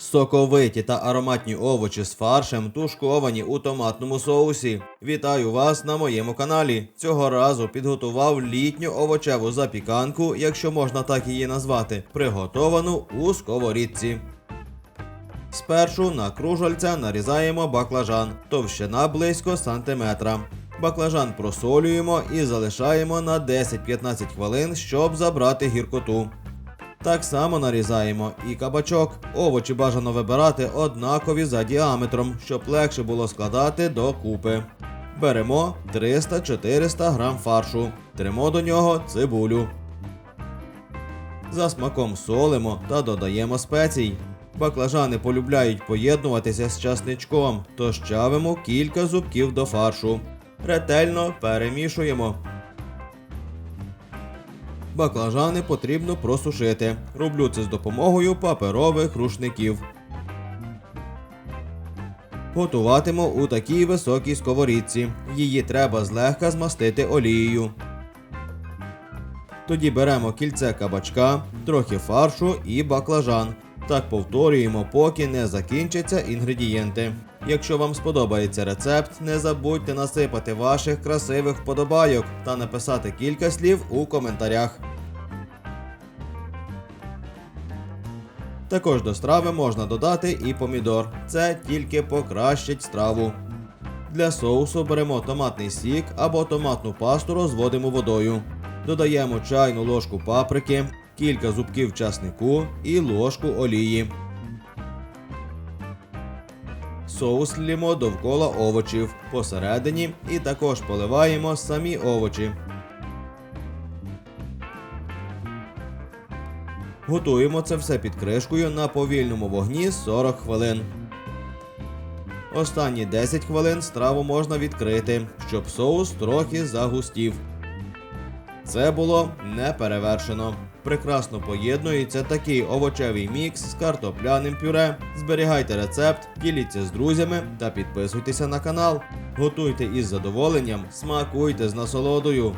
Соковиті та ароматні овочі з фаршем тушковані у томатному соусі. Вітаю вас на моєму каналі. Цього разу підготував літню овочеву запіканку, якщо можна так її назвати, приготовану у сковорідці. Спершу на кружальця нарізаємо баклажан, товщина близько сантиметра. Баклажан просолюємо і залишаємо на 10-15 хвилин, щоб забрати гіркоту. Так само нарізаємо і кабачок. Овочі бажано вибирати однакові за діаметром, щоб легше було складати до купи. Беремо 300-400 грам фаршу. Тримо до нього цибулю. За смаком солимо та додаємо спецій. Баклажани полюбляють поєднуватися з часничком, тож чавимо кілька зубків до фаршу. Ретельно перемішуємо. Баклажани потрібно просушити. Роблю це з допомогою паперових рушників. Готуватиму у такій високій сковорідці. Її треба злегка змастити олією. Тоді беремо кільце кабачка, трохи фаршу і баклажан. Так повторюємо, поки не закінчаться інгредієнти. Якщо вам сподобається рецепт, не забудьте насипати ваших красивих вподобайок та написати кілька слів у коментарях. Також до страви можна додати і помідор. Це тільки покращить страву. Для соусу беремо томатний сік або томатну пасту розводимо водою. Додаємо чайну ложку паприки, кілька зубків часнику і ложку олії. Соус лємо довкола овочів посередині і також поливаємо самі овочі. Готуємо це все під кришкою на повільному вогні 40 хвилин. Останні 10 хвилин страву можна відкрити, щоб соус трохи загустів. Це було не перевершено. Прекрасно поєднується такий овочевий мікс з картопляним пюре. Зберігайте рецепт, діліться з друзями та підписуйтеся на канал. Готуйте із задоволенням, смакуйте з насолодою.